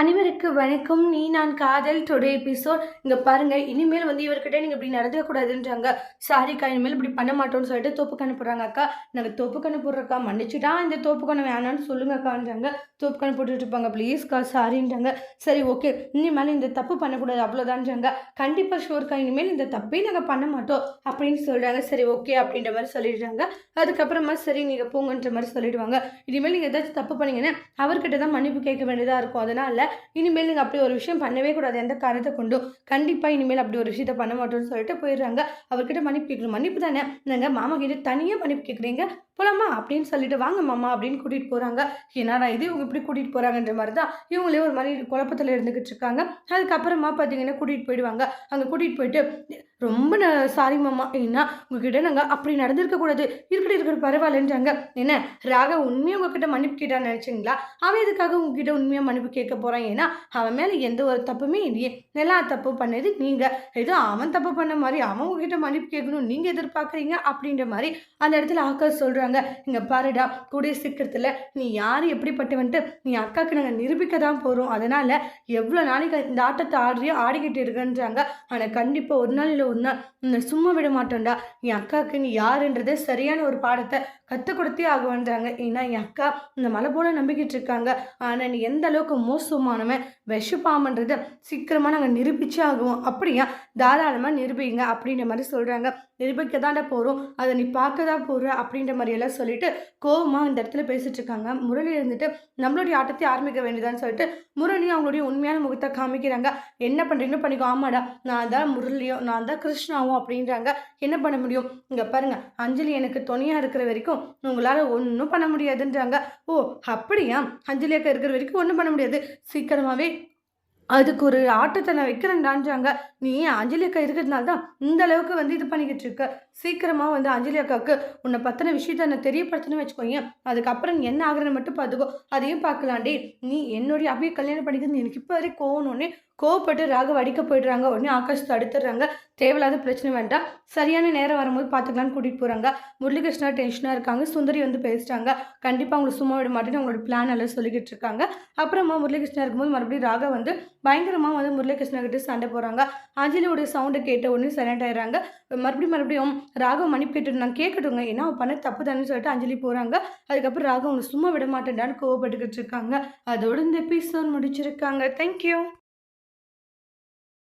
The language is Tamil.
அனைவருக்கு வணக்கம். நீ நான் காதல் டுடே எபிசோட் இங்கே பாருங்கள் இனிமேல் வந்து இவர்கிட்ட நீங்கள் இப்படி நடந்துக்கூடாதுன்றாங்க சாரிக்கா இனிமேல் இப்படி பண்ண மாட்டோம்னு சொல்லிட்டு தோப்பு போடுறாங்க அக்கா. நாங்கள் தோப்பு கண்ணு போடுறக்கா மன்னிச்சுட்டா இந்த தோப்பு கண்ணு வேணாம்னு சொல்லுங்கக்கான்றாங்க தோப்பு கண்ணு போட்டுட்டு இருப்பாங்க. ப்ளீஸ்க்கா சாரின்றாங்க சரி ஓகே இனிமேல் இந்த தப்பு பண்ணக்கூடாது அவ்வளோதான்றாங்க கண்டிப்பாக ஷோர்க்கா இனிமேல் இந்த தப்பே நாங்கள் பண்ண மாட்டோம் அப்படின்னு சொல்கிறாங்க சரி ஓகே அப்படின்ற மாதிரி சொல்லிடுறாங்க. அதுக்கப்புறமா சரி நீங்கள் போங்கன்ற மாதிரி சொல்லிடுவாங்க. இனிமேல் நீங்கள் ஏதாச்சும் தப்பு பண்ணிங்கன்னா அவர்கிட்ட தான் மன்னிப்பு கேட்க வேண்டியதாக இருக்கும். அதனால் இனிமேல் நீங்கள் அப்படி ஒரு விஷயம் பண்ணவே கூடாது. எந்த காரணத்தை கொண்டும் கண்டிப்பாக இனிமேல் அப்படி ஒரு விஷயத்த பண்ண மாட்டோம்னு சொல்லிட்டு போயிடுறாங்க. அவர்கிட்ட மன்னிப்பு கேட்கணும். மன்னிப்பு தானே? நாங்கள் மாமா கிட்ட தனியாக மன்னிப்பு கேட்குறீங்க? போலாமா? அப்படின்னு சொல்லிட்டு வாங்க மாமா அப்படின்னு கூட்டிகிட்டு போகிறாங்க என்னடா இது? இவங்க இப்படி கூட்டிகிட்டு போகிறாங்கன்ற மாதிரி தான் இவங்களே ஒரு மாதிரி குழப்பத்தில் இருந்துக்கிட்டு இருக்காங்க. அதுக்கப்புறமா பார்த்தீங்கன்னா கூட்டிகிட்டு போயிடுவாங்க. அங்கே கூட்டிகிட்டு போயிட்டு ரொம்ப ந சாரி மாமா. ஏன்னா உங்ககிட்ட நாங்கள் அப்படி நடந்திருக்கக்கூடாது இருக்கட்டும் இருக்கட்டும் பரவாயில்லன்றாங்க. என்ன ராக உண்மையாக உங்ககிட்ட மன்னிப்பு கேட்டான்னு நினச்சிங்களா? அவன் எதுக்காக உங்ககிட்ட உண்மையாக மன்னிப்பு கேட்க போகிறான் ஏன்னா அவன் மேலே எந்த ஒரு தப்புமே இல்லையே. எல்லா தப்பு பண்ணது நீங்கள் ஏதோ அவன் தப்பு பண்ண மாதிரி அவன் உங்ககிட்ட மன்னிப்பு கேட்கணும் நீங்கள் எதிர்பார்க்குறீங்க அப்படின்ற மாதிரி அந்த இடத்துல அக்கா சொல்கிறாங்க சொல்கிறாங்க இங்கே பாருடா கூடிய சீக்கிரத்தில் நீ யார் எப்படிப்பட்டவன்ட்டு நீ அக்காவுக்கு நாங்கள் நிரூபிக்க தான் போகிறோம் அதனால் எவ்வளோ நாளைக்கு இந்த ஆட்டத்தை ஆடுறியோ ஆடிக்கிட்டு இருக்குன்றாங்க ஆனால் கண்டிப்பாக ஒரு நாள் இல்லை ஒரு உன்னை சும்மா விட மாட்டோம்டா. என் அக்காவுக்கு நீ யாருன்றதே சரியான ஒரு பாடத்தை கற்றுக் கொடுத்தே ஆகுன்றாங்க ஏன்னா என் அக்கா இந்த மலை போல நம்பிக்கிட்டு இருக்காங்க. ஆனால் நீ எந்த அளவுக்கு மோசமானவன் விஷப்பாமன்றதை சீக்கிரமாக நாங்கள் நிரூபிச்சே ஆகுவோம். அப்படியா? தாராளமாக நிரூபிங்க அப்படின்ற மாதிரி சொல்கிறாங்க நிரூபிக்க தாண்டா போகிறோம் அதை நீ பார்க்க தான் போகிற அப்படின்ற மாதிரியெல்லாம் சொல்லிட்டு கோபமாக இந்த இடத்துல பேசிகிட்டு இருக்காங்க. முரளி இருந்துட்டு நம்மளுடைய ஆட்டத்தை ஆரம்பிக்க வேண்டியதான்னு சொல்லிட்டு முரளி அவங்களுடைய உண்மையான முகத்தை காமிக்கிறாங்க. என்ன பண்ணுறீங்கன்னு பண்ணிக்கோ. ஆமாடா. நான் தான் முரளியோ நான் தான் கிருஷ்ணாவும் அப்படின்றாங்க. என்ன பண்ண முடியும்? இங்கே பாருங்கள் அஞ்சலி எனக்கு துணையாக இருக்கிற வரைக்கும் உங்களால் ஒன்றும் பண்ண முடியாதுன்றாங்க. ஓ அப்படியா? அஞ்சலி இருக்கிற வரைக்கும் ஒன்றும் பண்ண முடியாது. சீக்கிரமாகவே அதுக்கு ஒரு ஆட்டத்தை நான் வைக்கிறேன்டான்றாங்க. நீ அஞ்சலி அக்கா இருக்கிறதுனால தான் இந்த அளவுக்கு வந்து இது பண்ணிக்கிட்டு இருக்க. சீக்கிரமாக வந்து அஞ்சலி அக்காவுக்கு உன்னை பற்றின விஷயத்த நான் தெரியப்படுத்தணும்னு வச்சுக்கோங்க அதுக்கப்புறம் என்ன ஆகுறன்னு மட்டும் பார்த்துக்கோ அதையும் பார்க்கலாண்டி நீ என்னுடைய அப்படியே கல்யாணம் பண்ணிக்கிறது எனக்கு இப்போ வரைக்கும் கோவணுன்னே கோவப்பட்டு ராக அடிக்க போயிடுறாங்க. உடனே ஆகாஷ் தடுத்துடுறாங்க. தேவையில்லாத பிரச்சனை வேண்டாம். சரியான நேரம் வரும்போது பார்த்துக்கலான்னு கூட்டிகிட்டு போகிறாங்க முரளிகிருஷ்ணா டென்ஷனாக இருக்காங்க. சுந்தரி வந்து பேசுகிறாங்க கண்டிப்பாக அவங்களை சும்மா விட மாட்டேன்னு அவங்களோட பிளான் எல்லாம் சொல்லிக்கிட்டு இருக்காங்க. அப்புறமா முரளிகிருஷ்ணா இருக்கும்போது மறுபடியும் ராக வந்து பயங்கரமாக வந்து முரளிகிருஷ்ணா கிட்ட சண்டை போகிறாங்க அஞ்சலியோடைய சவுண்டை கேட்ட உடனே சைலண்ட் ஆயிடுறாங்க. மறுபடியும் மறுபடியும் ராகம் மன்னிப்பு கேட்டு நான் கேட்கட்டுங்க. ஏன்னா அவன் பண்ண தப்பு தானே சொல்லிட்டு அஞ்சலி போகிறாங்க அதுக்கப்புறம் ராகம் அவனை சும்மா விட மாட்டேன்டான்னு கோவப்பட்டுக்கிட்டு இருக்காங்க. அதோட இந்த எபிசோட் முடிச்சிருக்காங்க. தேங்க்யூ